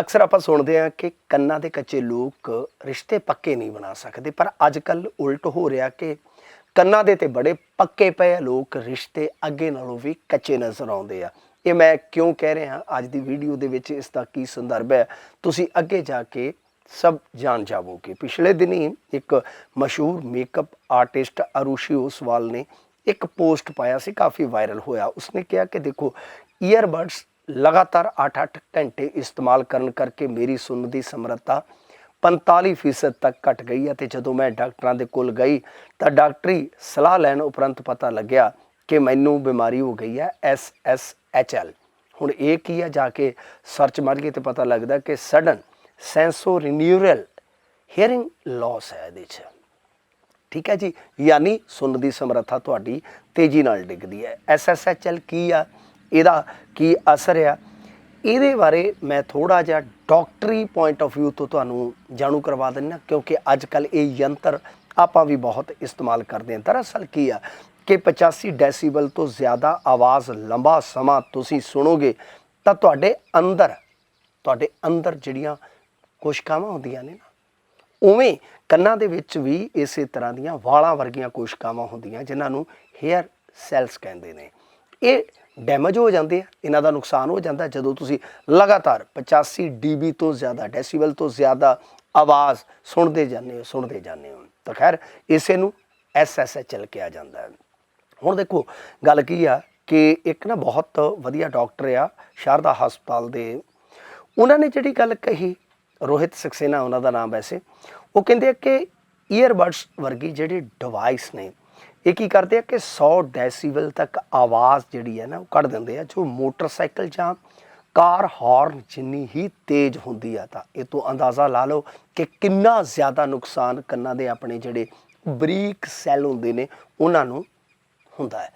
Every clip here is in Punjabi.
ਅਕਸਰ ਆਪਾਂ ਸੁਣਦੇ ਹਾਂ ਕਿ ਕੰਨਾਂ ਦੇ ਕੱਚੇ ਲੋਕ ਰਿਸ਼ਤੇ ਪੱਕੇ ਨਹੀਂ ਬਣਾ ਸਕਦੇ, ਪਰ ਅੱਜ ਕੱਲ ਉਲਟ ਹੋ ਰਿਹਾ ਕਿ ਕੰਨਾਂ ਦੇ ਤੇ ਬੜੇ ਪੱਕੇ ਪਏ ਲੋਕ ਰਿਸ਼ਤੇ ਅੱਗੇ ਨਾਲੋਂ ਵੀ ਕੱਚੇ ਨਜ਼ਰ ਆਉਂਦੇ ਆ। ਇਹ ਮੈਂ ਕਿਉਂ ਕਹਿ ਰਿਹਾ? ਅੱਜ ਦੀ ਵੀਡੀਓ ਦੇ ਵਿੱਚ ਇਸ ਦਾ ਕੀ ਸੰਦਰਭ ਹੈ? ਤੁਸੀਂ ਅੱਗੇ ਜਾ ਕੇ ਸਭ ਜਾਣ ਜਾਵੋਗੇ। ਪਿਛਲੇ ਦਿਨੀ ਇੱਕ ਮਸ਼ਹੂਰ ਮੇਕਅਪ ਆਰਟਿਸਟ ਅਰੂਸ਼ੀ ਓਸਵਾਲ ਨੇ ਇੱਕ ਪੋਸਟ ਪਾਇਆ ਸੀ, ਕਾਫੀ ਵਾਇਰਲ ਹੋਇਆ। ਉਸਨੇ ਕਿਹਾ ਕਿ ਦੇਖੋ ਈਅਰਬਡਸ ਲਗਾਤਾਰ 8-8 ਘੰਟੇ ਇਸਤੇਮਾਲ ਕਰਨ ਕਰਕੇ ਮੇਰੀ ਸੁਣਨ ਦੀ ਸਮਰੱਥਾ 45% ਤੱਕ ਘਟ ਗਈ ਹੈ ਤੇ ਜਦੋਂ ਮੈਂ ਡਾਕਟਰਾਂ ਦੇ ਕੋਲ ਗਈ ਤਾਂ ਡਾਕਟਰੀ ਸਲਾਹ ਲੈਣ ਉਪਰੰਤ ਪਤਾ ਲੱਗਿਆ ਕਿ ਮੈਨੂੰ ਬਿਮਾਰੀ ਹੋ ਗਈ ਹੈ SSHL ਹੁਣ ਇਹ ਕੀ ਹੈ? ਜਾ ਕੇ ਸਰਚ ਮਾਰੀਏ ਤੇ ਪਤਾ ਲੱਗਦਾ ਕਿ ਸਡਨ ਸੈਂਸੋਰੀਨਿਊਰਲ ਹੀਅਰਿੰਗ ਲਾਸ ਹੈ ਇਹਦੇ 'ਚ। ਠੀਕ ਹੈ ਜੀ? ਯਾਨੀ ਸੁਣਨ ਦੀ ਸਮਰੱਥਾ ਤੁਹਾਡੀ ਤੇਜ਼ੀ ਨਾਲ ਡਿੱਗਦੀ ਹੈ। ਐਸਐਸਐਚਐਲ ਕੀ ਆ? ਇਹਦਾ ਕੀ ਅਸਰ ਆ? ਇਹਦੇ ਬਾਰੇ ਮੈਂ ਥੋੜਾ ਜਿਹਾ ਡਾਕਟਰੀ ਪੁਆਇੰਟ ਆਫ View ਤੋਂ ਤੁਹਾਨੂੰ ਜਾਣੂ ਕਰਵਾ ਦਿੰਦਾ, ਕਿਉਂਕਿ ਅੱਜ ਕੱਲ ਇਹ ਯੰਤਰ ਆਪਾਂ ਵੀ ਬਹੁਤ ਇਸਤੇਮਾਲ ਕਰਦੇ ਹਾਂ। ਦਰਅਸਲ ਕੀ ਆ ਕਿ 85 ਡੈਸੀਬਲ ਤੋਂ ਜ਼ਿਆਦਾ ਆਵਾਜ਼ ਲੰਬਾ ਸਮਾਂ ਤੁਸੀਂ ਸੁਣੋਗੇ ਤਾਂ ਤੁਹਾਡੇ ਅੰਦਰ ਤੁਹਾਡੇ ਅੰਦਰ ਜਿਹੜੀਆਂ ਕੋਸ਼ਿਕਾਵਾਂ ਹੁੰਦੀਆਂ ਨੇ ਨਾ, ਉਵੇਂ ਕੰਨਾਂ ਦੇ ਵਿੱਚ ਵੀ ਇਸੇ ਤਰ੍ਹਾਂ ਦੀਆਂ ਵਾਲਾਂ ਵਰਗੀਆਂ ਕੋਸ਼ਿਕਾਵਾਂ ਹੁੰਦੀਆਂ, ਜਿਨ੍ਹਾਂ ਨੂੰ ਹੇਅਰ ਸੈਲਸ ਕਹਿੰਦੇ ਨੇ। ਇਹ ਡੈਮੇਜ ਹੋ ਜਾਂਦੇ ਆ, ਇਹਨਾਂ ਦਾ ਨੁਕਸਾਨ ਹੋ ਜਾਂਦਾ ਜਦੋਂ ਤੁਸੀਂ ਲਗਾਤਾਰ 85 dB ਤੋਂ ਜ਼ਿਆਦਾ ਡੈਸੀਬਲ ਤੋਂ ਜ਼ਿਆਦਾ ਆਵਾਜ਼ ਸੁਣਦੇ ਜਾਂਦੇ ਹੋ, ਸੁਣਦੇ ਜਾਂਦੇ ਹੋ। ਤਾਂ ਖੈਰ, ਇਸੇ ਨੂੰ SSHL ਕਿਹਾ ਜਾਂਦਾ ਹੈ। ਹੁਣ ਦੇਖੋ, ਗੱਲ ਕੀ ਆ ਕਿ ਇੱਕ ਨਾ ਬਹੁਤ ਵਧੀਆ ਡਾਕਟਰ ਆ, ਸ਼ਾਰਦਾ ਹਸਪਤਾਲ ਦੇ। ਉਹਨਾਂ ਨੇ ਜਿਹੜੀ ਗੱਲ ਕਹੀ, ਰੋਹਿਤ ਸਕਸੇਨਾ, ਉਹਨਾਂ ਦਾ ਨਾਮ ਵੈਸੇ, ਉਹ ਕਹਿੰਦੇ ਆ ਕਿ ਈਅਰਬਡਸ ਵਰਗੀ ਜਿਹੜੀ ਡਿਵਾਈਸ ਨੇ ਇਹ ਕੀ ਕਰਦੇ ਆ ਕਿ 100 ਡੈਸੀਬਲ ਤੱਕ ਆਵਾਜ਼ ਜਿਹੜੀ ਹੈ ਨਾ ਉਹ ਕੱਢ ਦਿੰਦੇ ਆ, ਜੋ ਮੋਟਰਸਾਈਕਲ ਜਾਂ ਕਾਰ ਹਾਰਨ ਜਿੰਨੀ ਹੀ ਤੇਜ਼ ਹੁੰਦੀ ਆ ਤਾਂ ਇਹ ਤੋਂ ਅੰਦਾਜ਼ਾ ਲਾ ਲਓ ਕਿ ਕਿੰਨਾ ਜ਼ਿਆਦਾ ਨੁਕਸਾਨ ਕੰਨਾਂ ਦੇ ਆਪਣੇ ਜਿਹੜੇ ਬਰੀਕ ਸੈੱਲ ਹੁੰਦੇ ਨੇ, ਉਹਨਾਂ ਨੂੰ ਹੁੰਦਾ ਹੈ।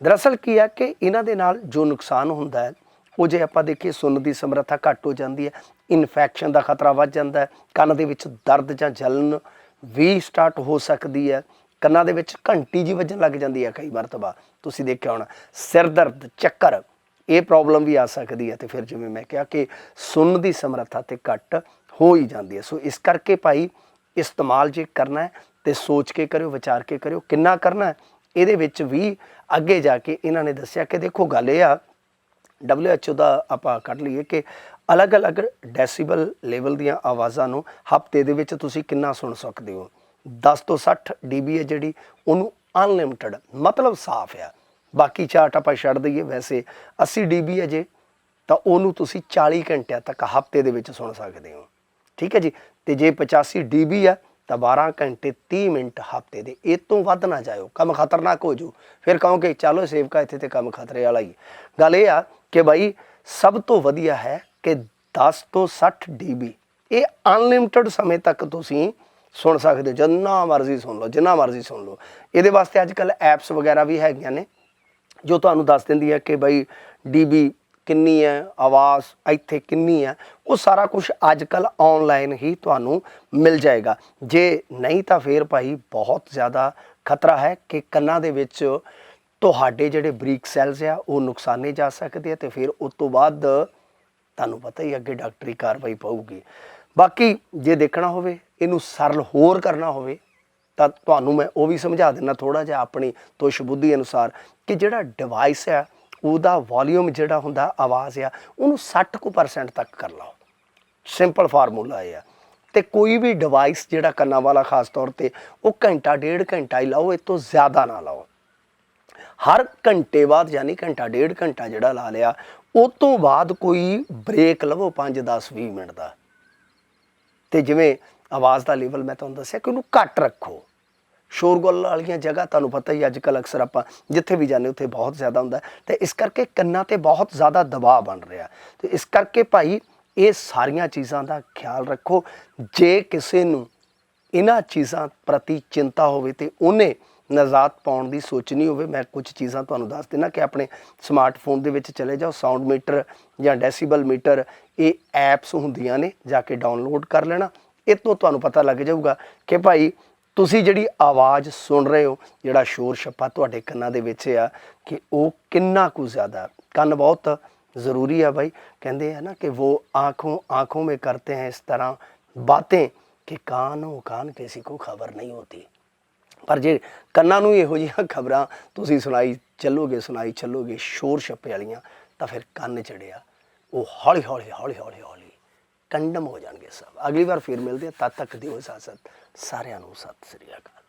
ਦਰਅਸਲ ਕੀ ਹੈ ਕਿ ਇਹਨਾਂ ਦੇ ਨਾਲ ਜੋ ਨੁਕਸਾਨ ਹੁੰਦਾ ਹੈ, ਉਹ ਜੇ ਆਪਾਂ ਦੇਖੀਏ ਸੁਣਨ ਦੀ ਸਮਰੱਥਾ ਘੱਟ ਹੋ ਜਾਂਦੀ ਹੈ, ਇਨਫੈਕਸ਼ਨ ਦਾ ਖਤਰਾ ਵੱਧ ਜਾਂਦਾ ਹੈ, ਕੰਨ ਦੇ ਵਿੱਚ ਦਰਦ ਜਾਂ ਜਲਨ ਵੀ ਸਟਾਰਟ ਹੋ ਸਕਦੀ ਹੈ ਕੰਨਾਂ ਦੇ ਵਿੱਚ ਘੰਟੀ ਜੀ ਵੱਜਣ ਲੱਗ ਜਾਂਦੀ ਹੈ ਕਈ ਮਰਤਬਾ। ਤੁਸੀਂ ਦੇਖਿਆ ਹੋਣਾ, ਸਿਰ ਦਰਦ, ਚੱਕਰ, ਇਹ ਪ੍ਰੋਬਲਮ ਵੀ ਆ ਸਕਦੀ ਹੈ ਤੇ ਫਿਰ ਜਿਵੇਂ ਮੈਂ ਕਿਹਾ ਕਿ ਸੁਣਨ ਦੀ ਸਮਰੱਥਾ ਤੇ ਘੱਟ ਹੋ ਹੀ ਜਾਂਦੀ ਹੈ ਸੋ ਇਸ ਕਰਕੇ ਭਾਈ ਇਸਤੇਮਾਲ ਜੇ ਕਰਨਾ ਹੈ ਤੇ ਸੋਚ ਕੇ ਕਰਿਓ, ਵਿਚਾਰ ਕੇ ਕਰਿਓ, ਕਿੰਨਾ ਕਰਨਾ ਹੈ, ਇਹਦੇ ਵਿੱਚ ਵੀ ਅੱਗੇ ਜਾ ਕੇ ਇਹਨਾਂ ਨੇ ਦੱਸਿਆ ਕਿ ਦੇਖੋ ਗੱਲ ਇਹ ਆ, WHO ਦਾ ਆਪਾਂ ਕੱਢ ਲਈਏ ਕਿ ਅਲੱਗ-ਅਲੱਗ ਡੈਸੀਬਲ ਲੈਵਲ ਦੀਆਂ ਆਵਾਜ਼ਾਂ ਨੂੰ ਹਫ਼ਤੇ ਦੇ ਵਿੱਚ ਤੁਸੀਂ ਕਿੰਨਾ ਸੁਣ ਸਕਦੇ ਹੋ। 10 ਤੋਂ 60 dB ਹੈ ਜਿਹੜੀ, ਉਹਨੂੰ ਅਨਲਿਮਿਟਿਡ ਮਤਲਬ ਸਾਫ਼ ਆ। ਬਾਕੀ ਚਾਰਟ ਆਪਾਂ ਛੱਡ ਦਈਏ, ਵੈਸੇ 80 dB ਹੈ ਜੇ, ਤਾਂ ਉਹਨੂੰ ਤੁਸੀਂ 40 ਘੰਟਿਆਂ ਤੱਕ ਹਫ਼ਤੇ ਦੇ ਵਿੱਚ ਸੁਣ ਸਕਦੇ ਹੋ। ਠੀਕ ਹੈ ਜੀ? ਤੇ ਜੇ 85 dB ਆ, ਤਾਂ 12 ਘੰਟੇ 30 ਮਿੰਟ ਹਫ਼ਤੇ ਦੇ। ਇਹ ਤੋਂ ਵੱਧ ਨਾ ਜਾਇਓ, ਕੰਮ ਖਤਰਨਾਕ ਹੋ ਜੂ। ਫਿਰ ਕਹੋਗੇ, ਚਲੋ ਸੇਵਕਾ, ਇੱਥੇ ਤੇ ਕੰਮ ਖਤਰੇ ਵਾਲਾ ਹੀ ਗੱਲ ਇਹ ਆ ਕਿ ਭਾਈ ਸਭ ਤੋਂ ਵਧੀਆ ਹੈ ਕਿ 10 ਤੋਂ 60 dB ਇਹ ਅਨਲਿਮਿਟਿਡ ਸਮੇਂ ਤੱਕ ਤੁਸੀਂ ਸੁਣ ਸਕਦੇ ਹੋ, ਜਿੰਨਾ ਮਰਜ਼ੀ ਸੁਣ ਲਓ, ਜਿੰਨਾ ਮਰਜ਼ੀ ਸੁਣ ਲਓ। ਇਹਦੇ ਵਾਸਤੇ ਅੱਜ ਕੱਲ ਐਪਸ ਵਗੈਰਾ ਵੀ ਹੈਗੀਆਂ ਨੇ, ਜੋ ਤੁਹਾਨੂੰ ਦੱਸ ਦਿੰਦੀ ਹੈ ਕਿ ਭਾਈ dB ਕਿੰਨੀ ਹੈ, ਆਵਾਜ਼ ਇੱਥੇ ਕਿੰਨੀ ਹੈ, ਉਹ ਸਾਰਾ ਕੁਝ ਅੱਜ ਕੱਲ ਆਨਲਾਈਨ ਹੀ ਤੁਹਾਨੂੰ ਮਿਲ ਜਾਏਗਾ। ਜੇ ਨਹੀਂ ਤਾਂ ਫੇਰ ਭਾਈ ਬਹੁਤ ਜ਼ਿਆਦਾ ਖਤਰਾ ਹੈ ਕਿ ਕੰਨਾਂ ਦੇ ਵਿੱਚ ਤੁਹਾਡੇ ਜਿਹੜੇ ਬਰੀਕ ਸੈਲਸ ਆ, ਉਹ ਨੁਕਸਾਨੇ ਜਾ ਸਕਦੇ ਆ ਤੇ ਫਿਰ ਉਸ ਤੋਂ ਬਾਅਦ ਤੁਹਾਨੂੰ ਪਤਾ ਹੀ ਅੱਗੇ ਡਾਕਟਰੀ ਕਾਰਵਾਈ ਪਊਗੀ। ਬਾਕੀ ਜੇ ਦੇਖਣਾ ਹੋਵੇ, ਇਹਨੂੰ ਸਰਲ ਹੋਰ ਕਰਨਾ ਹੋਵੇ, ਤਾਂ ਤੁਹਾਨੂੰ ਮੈਂ ਉਹ ਵੀ ਸਮਝਾ ਦਿੰਦਾ ਥੋੜਾ ਜਿਹਾ ਆਪਣੀ ਤੁਸ਼ ਬੁੱਧੀ ਅਨੁਸਾਰ ਕਿ ਜਿਹੜਾ ਡਿਵਾਈਸ ਹੈ, ਉਹਦਾ ਵੋਲਿਊਮ ਜਿਹੜਾ ਹੁੰਦਾ, ਆਵਾਜ਼ ਆ, ਉਹਨੂੰ 60% ਤੱਕ ਕਰ ਲਓ। ਸਿੰਪਲ ਫਾਰਮੂਲਾ ਇਹ ਆ। ਤੇ ਕੋਈ ਵੀ ਡਿਵਾਈਸ ਜਿਹੜਾ ਕੰਨਾਂ ਵਾਲਾ ਖਾਸ ਤੌਰ ਤੇ, ਉਹ ਘੰਟਾ, ਡੇਢ ਘੰਟਾ ਹੀ ਲਾਓ, ਇਹ ਤੋਂ ਜ਼ਿਆਦਾ ਨਾ ਲਾਓ। ਹਰ ਘੰਟੇ ਬਾਅਦ ਯਾਨੀ ਘੰਟਾ, ਡੇਢ ਘੰਟਾ ਜਿਹੜਾ ਲਾ ਲਿਆ ਉਸ ਤੋਂ ਬਾਅਦ ਕੋਈ ਬ੍ਰੇਕ ਲਵੋ 5 10 20 ਮਿੰਟ ਦਾ। ਤੇ ਜਿਵੇਂ ਆਵਾਜ਼ ਦਾ ਲੈਵਲ ਮੈਂ ਤੁਹਾਨੂੰ ਦੱਸਿਆ ਕਿ ਉਹਨੂੰ ਘੱਟ ਰੱਖੋ। ਸ਼ੋਰਗੁੱਲ ਵਾਲੀਆਂ ਜਗ੍ਹਾ ਤੁਹਾਨੂੰ ਪਤਾ ਹੀ ਅੱਜ ਕੱਲ ਅਕਸਰ ਆਪਾਂ ਜਿੱਥੇ ਵੀ ਜਾਂਦੇ ਉੱਥੇ ਬਹੁਤ ਜ਼ਿਆਦਾ ਹੁੰਦਾ ਹੈ। ਤੇ ਇਸ ਕਰਕੇ ਕੰਨਾਂ ਤੇ ਬਹੁਤ ਜ਼ਿਆਦਾ ਦਬਾਅ ਬਣ ਰਿਹਾ ਤੇ ਇਸ ਕਰਕੇ ਭਾਈ ਇਹ ਸਾਰੀਆਂ ਚੀਜ਼ਾਂ ਦਾ ਖਿਆਲ ਰੱਖੋ। ਜੇ ਕਿਸੇ ਨੂੰ ਇਹਨਾਂ ਚੀਜ਼ਾਂ ਪ੍ਰਤੀ ਚਿੰਤਾ ਹੋਵੇ ਤੇ ਉਹਨੇ ਨਜ਼ਾਤ ਪਾਉਣ ਦੀ ਸੋਚ ਨਹੀਂ ਹੋਵੇ, ਮੈਂ ਕੁਝ ਚੀਜ਼ਾਂ ਤੁਹਾਨੂੰ ਦੱਸ ਦਿੰਦਾ ਕਿ ਆਪਣੇ ਸਮਾਰਟਫੋਨ ਦੇ ਵਿੱਚ ਚਲੇ ਜਾਓ ਸਾਊਂਡ ਮੀਟਰ ਜਾਂ ਡੈਸੀਬਲ ਮੀਟਰ ਇਹ ਐਪਸ ਹੁੰਦੀਆਂ ਨੇ, ਜਾ ਕੇ ਡਾਊਨਲੋਡ ਕਰ ਲੈਣਾ। ਇਹ ਤੋਂ ਤੁਹਾਨੂੰ ਪਤਾ ਲੱਗ ਜਾਊਗਾ ਕਿ ਭਾਈ ਤੁਸੀਂ ਜਿਹੜੀ ਆਵਾਜ਼ ਸੁਣ ਰਹੇ ਹੋ, ਜਿਹੜਾ ਸ਼ੋਰ ਸ਼ੱਪਾ ਤੁਹਾਡੇ ਕੰਨਾਂ ਦੇ ਵਿੱਚ ਆ, ਕਿ ਉਹ ਕਿੰਨਾ ਕੁ ਜ਼ਿਆਦਾ ਕੰਨ ਬਹੁਤ ਜ਼ਰੂਰੀ ਆ ਭਾਈ ਕਹਿੰਦੇ ਆ ਨਾ ਕਿ ਉਹ ਆਂਖੋਂ ਆਂਖੋਂ ਮੇ ਕਰਤੇ ਹੈ ਇਸ ਤਰ੍ਹਾਂ ਬਾਤਾਂ ਕਿ ਕਾਨੋਂ ਕਾਨ ਕਿਸੇ ਕੋ ਖਬਰ ਨਹੀਂ ਹੋਤੀ ਪਰ ਜੇ ਕੰਨਾਂ ਨੂੰ ਇਹੋ ਜਿਹੀਆਂ ਖਬਰਾਂ ਤੁਸੀਂ ਸੁਣਾਈ ਚੱਲੋਗੇ ਸੁਣਾਈ ਚੱਲੋਗੇ, ਸ਼ੋਰ ਛੱਪੇ ਵਾਲੀਆਂ, ਤਾਂ ਫਿਰ ਕੰਨ ਚੜਿਆ। ਉਹ ਹੌਲੀ ਹੌਲੀ ਹੌਲੀ ਹੌਲੀ ਹੌਲੀ ਕੰਡਮ ਹੋ ਜਾਣਗੇ ਸਭ। ਅਗਲੀ ਵਾਰ ਫਿਰ ਮਿਲਦੇ ਆ ਤਦ ਤੱਕ ਦਿਓ ਇਜਾਜ਼ਤ। ਸਾਰਿਆਂ ਨੂੰ ਸਤਿ ਸ੍ਰੀ ਅਕਾਲ।